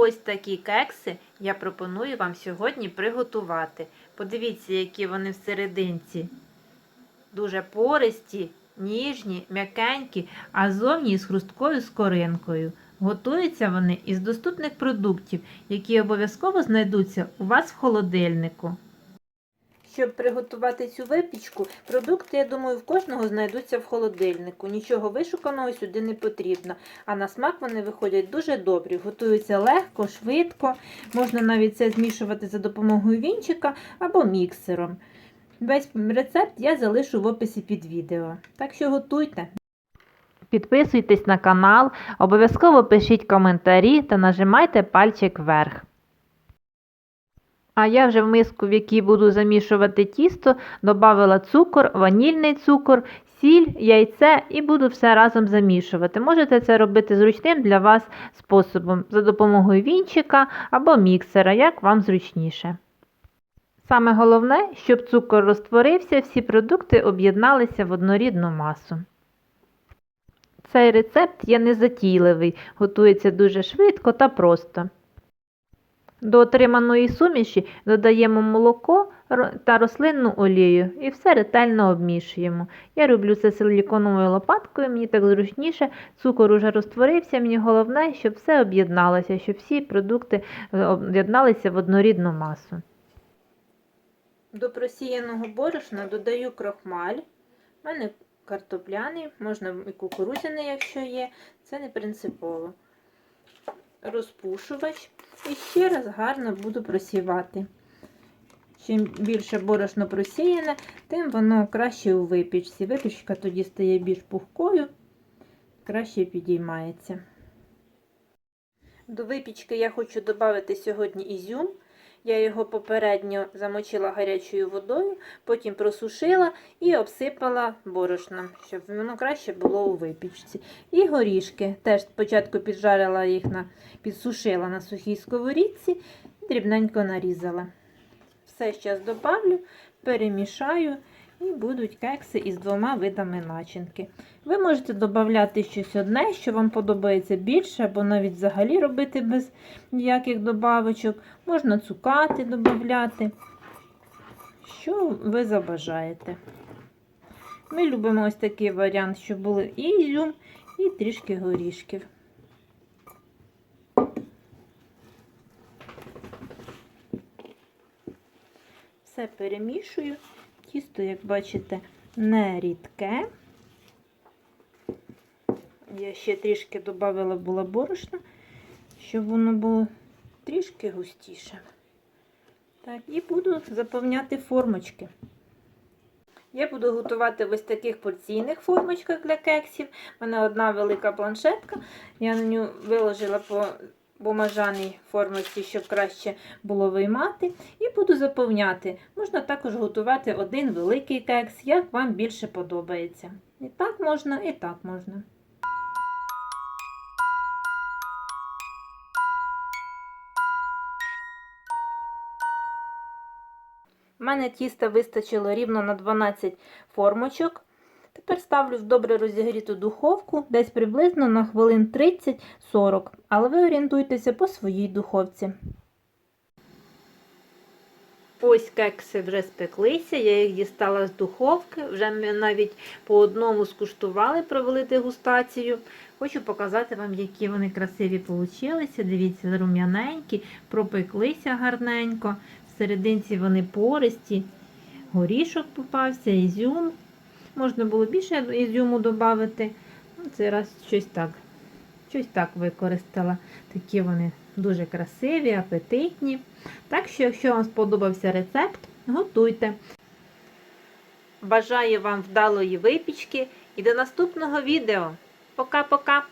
Ось такі кекси я пропоную вам сьогодні приготувати. Подивіться, які вони всерединці. Дуже пористі, ніжні, м'якенькі, а зовні з хрусткою скоринкою. Готуються вони із доступних продуктів, які обов'язково знайдуться у вас в холодильнику. Щоб приготувати цю випічку, продукти, я думаю, в кожного знайдуться в холодильнику. Нічого вишуканого сюди не потрібно. А на смак вони виходять дуже добрі. Готуються легко, швидко. Можна навіть це змішувати за допомогою вінчика або міксером. Весь рецепт я залишу в описі під відео. Так що готуйте. Підписуйтесь на канал, обов'язково пишіть коментарі та нажимайте пальчик вверх. А я вже в миску, в якій буду замішувати тісто, додала цукор, ванільний цукор, сіль, яйце і буду все разом замішувати. Можете це робити зручним для вас способом за допомогою вінчика або міксера, як вам зручніше. Саме головне, щоб цукор розтворився, всі продукти об'єдналися в однорідну масу. Цей рецепт є незатійливий, готується дуже швидко та просто. До отриманої суміші додаємо молоко та рослинну олію і все ретельно обмішуємо. Я роблю це силіконовою лопаткою, мені так зручніше, цукор уже розтворився, мені головне, щоб все об'єдналося, щоб всі продукти е, об'єдналися в однорідну масу. До просіяного борошна додаю крохмаль. У мене картопляний, можна і кукурудзяний, якщо є, це не принципово. Розпушувач. І ще раз гарно буду просівати. Чим більше борошно просіяне, тим воно краще у випічці. Випічка тоді стає більш пухкою, краще підіймається. До випічки я хочу додати сьогодні ізюм. Я його попередньо замочила гарячою водою, потім просушила і обсипала борошном, щоб воно краще було у випічці. І горішки. Теж спочатку піджарила їх на підсушила на сухій сковорідці і дрібненько нарізала. Все зараз добавлю, перемішаю і будуть кекси із двома видами начинки. Ви можете додати щось одне, що вам подобається більше, або навіть взагалі робити без ніяких добавочок. Можна цукати додати, що ви забажаєте. Ми любимо ось такий варіант, щоб були ізюм, і трішки горішків. Все перемішую. Тісто, як бачите, не рідке. Я ще трішки додавала була борошна, щоб воно було трішки густіше. Так, і буду заповняти формочки. Я буду готувати в ось таких порційних формочках для кексів. У мене одна велика планшетка. Я на нього виложила по бумажаній формочці, щоб краще було виймати. І буду заповняти. Можна також готувати один великий кекс, як вам більше подобається. І так можна, і так можна. У мене тіста вистачило рівно на 12 формочок. Тепер ставлю в добре розігріту духовку десь приблизно на хвилин 30-40, але ви орієнтуйтеся по своїй духовці. Ось кекси вже спеклися, я їх дістала з духовки, вже ми навіть по одному скуштували, провели дегустацію. Хочу показати вам, які вони красиві получилися. Дивіться, рум'яненькі, пропеклися гарненько. Всерединці вони пористі, горішок попався, ізюм. Можна було більше ізюму додати. Це Цей раз щось так. Щось так використала. Такі вони дуже красиві, апетитні. Так що, якщо вам сподобався рецепт, готуйте. Бажаю вам вдалої випічки і до наступного відео. Пока-пока!